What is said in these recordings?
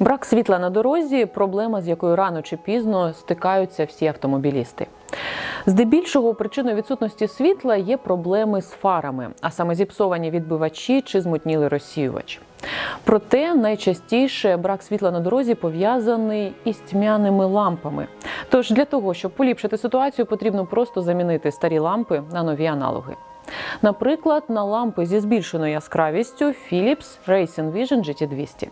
Брак світла на дорозі проблема, з якою рано чи пізно стикаються всі автомобілісти. Здебільшого причиною відсутності світла є проблеми з фарами, а саме зіпсовані відбивачі чи змутнілий розсіювач. Проте найчастіше брак світла на дорозі пов'язаний із тьмяними лампами. Тож для того, щоб поліпшити ситуацію, потрібно просто замінити старі лампи на нові аналоги. Наприклад, на лампи зі збільшеною яскравістю Philips Racing Vision GT200.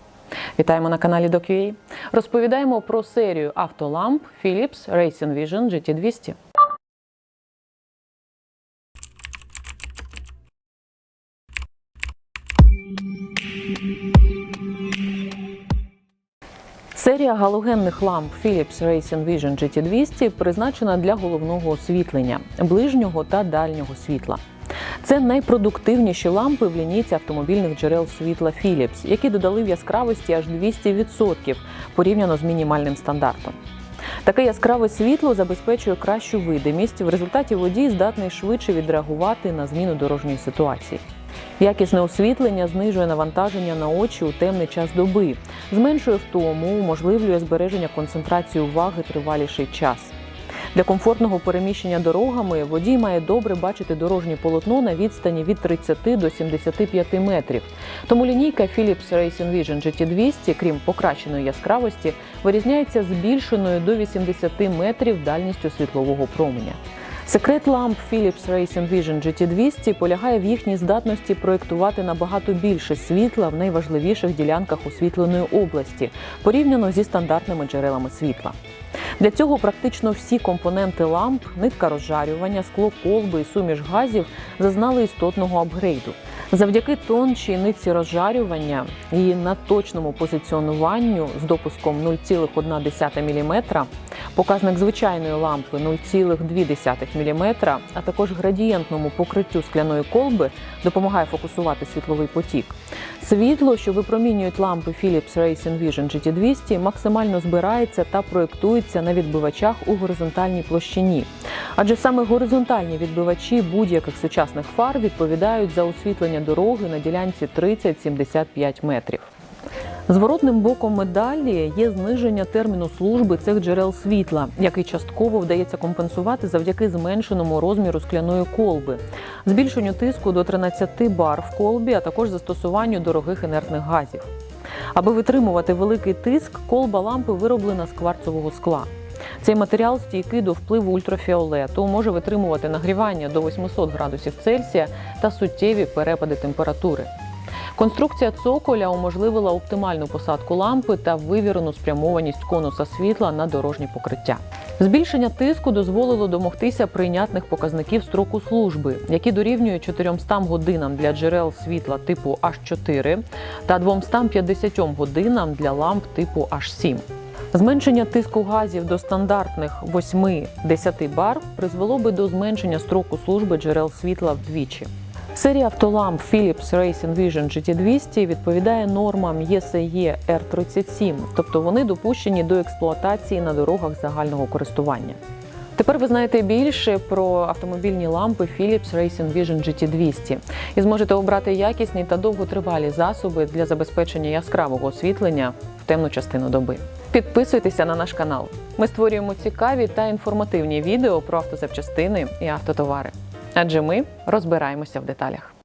Вітаємо на каналі DocUA. Розповідаємо про серію автоламп Philips Racing Vision GT200. Серія галогенних ламп Philips Racing Vision GT200 призначена для головного освітлення, ближнього та дальнього світла. Це найпродуктивніші лампи в лінійці автомобільних джерел світла Philips, які додали в яскравості аж 200% порівняно з мінімальним стандартом. Таке яскраве світло забезпечує кращу видимість. В результаті водій здатний швидше відреагувати на зміну дорожньої ситуації. Якісне освітлення знижує навантаження на очі у темний час доби, зменшує втому, уможливлює збереження концентрації уваги триваліший час. Для комфортного переміщення дорогами водій має добре бачити дорожнє полотно на відстані від 30 до 75 метрів. Тому лінійка Philips Racing Vision GT200, крім покращеної яскравості, вирізняється збільшеною до 80 метрів дальністю світлового променя. Секрет ламп Philips Racing Vision GT200 полягає в їхній здатності проєктувати набагато більше світла в найважливіших ділянках освітленої області порівняно зі стандартними джерелами світла. Для цього практично всі компоненти ламп, нитка розжарювання, скло колби і суміш газів зазнали істотного апгрейду. Завдяки тончій нитці розжарювання і наточному позиціонуванню з допуском 0,1 мм, показник звичайної лампи 0,2 мм, а також градієнтному покриттю скляної колби допомагає фокусувати світловий потік. Світло, що випромінюють лампи Philips Racing Vision GT200, максимально збирається та проєктується на відбивачах у горизонтальній площині. Адже саме горизонтальні відбивачі будь-яких сучасних фар відповідають за освітлення дороги на ділянці 30-75 метрів. Зворотним боком медалі є зниження терміну служби цих джерел світла, який частково вдається компенсувати завдяки зменшеному розміру скляної колби, збільшенню тиску до 13 бар в колбі, а також застосуванню дорогих інертних газів. Аби витримувати великий тиск, колба лампи вироблена з кварцового скла. Цей матеріал стійкий до впливу ультрафіолету, може витримувати нагрівання до 800 градусів Цельсія та суттєві перепади температури. Конструкція цоколя уможливила оптимальну посадку лампи та вивірену спрямованість конуса світла на дорожнє покриття. Збільшення тиску дозволило домогтися прийнятних показників строку служби, які дорівнюють 400 годинам для джерел світла типу H4 та 250 годинам для ламп типу H7. Зменшення тиску газів до стандартних 8-10 бар призвело би до зменшення строку служби джерел світла вдвічі. Серія автоламп Philips Racing Vision GT200 відповідає нормам ЄСЕ R37, тобто вони допущені до експлуатації на дорогах загального користування. Тепер ви знаєте більше про автомобільні лампи Philips Racing Vision GT200 і зможете обрати якісні та довготривалі засоби для забезпечення яскравого освітлення в темну частину доби. Підписуйтеся на наш канал. Ми створюємо цікаві та інформативні відео про автозапчастини і автотовари. Адже ми розбираємося в деталях.